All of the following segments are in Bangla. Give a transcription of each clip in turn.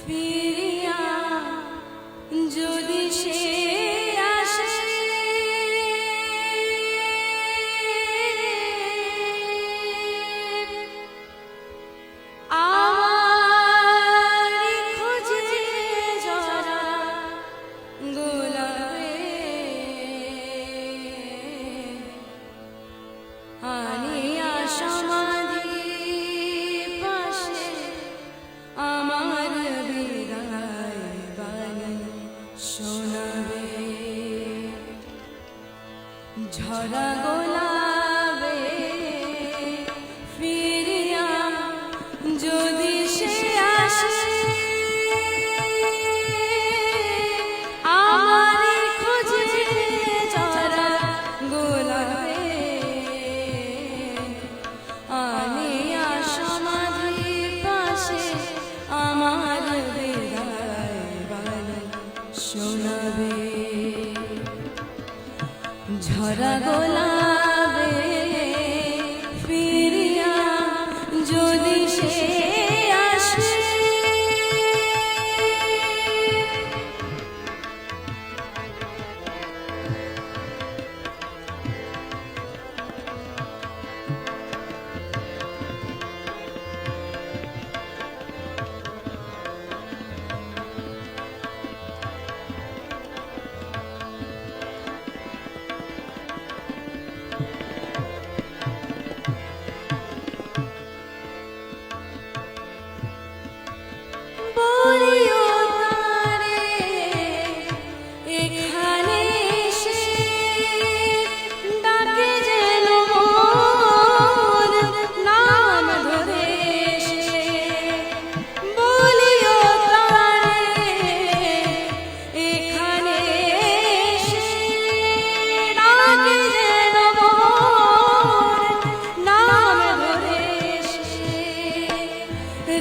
ফিরিয়া যদি সে আসে। আমার খোঁজে জরা পাগল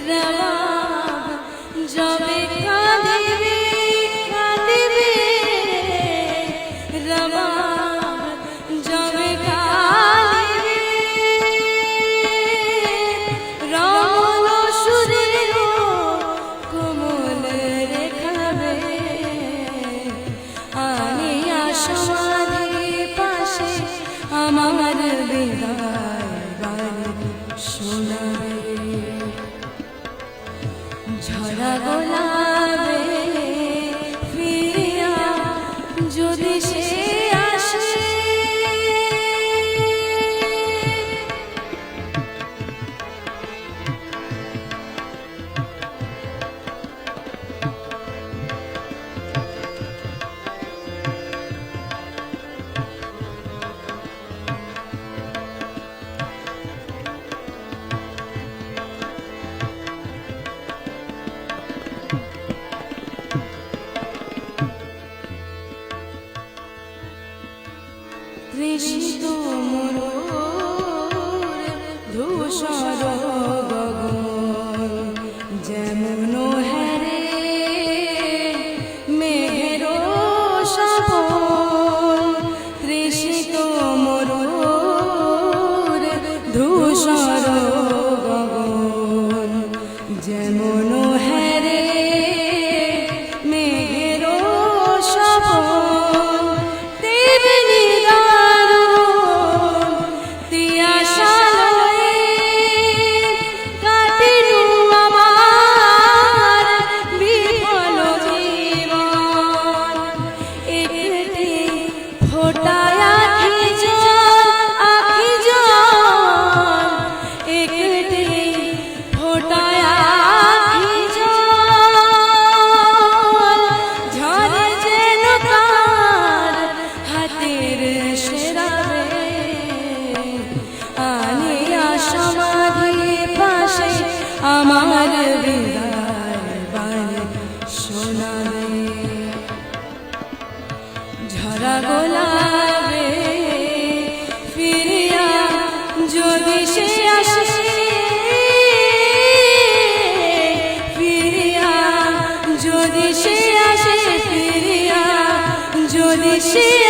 Rama. 悄悄的是的。দেশে আসে ফিরিয়া যদি সে আসে ফিরিয়া যদি সে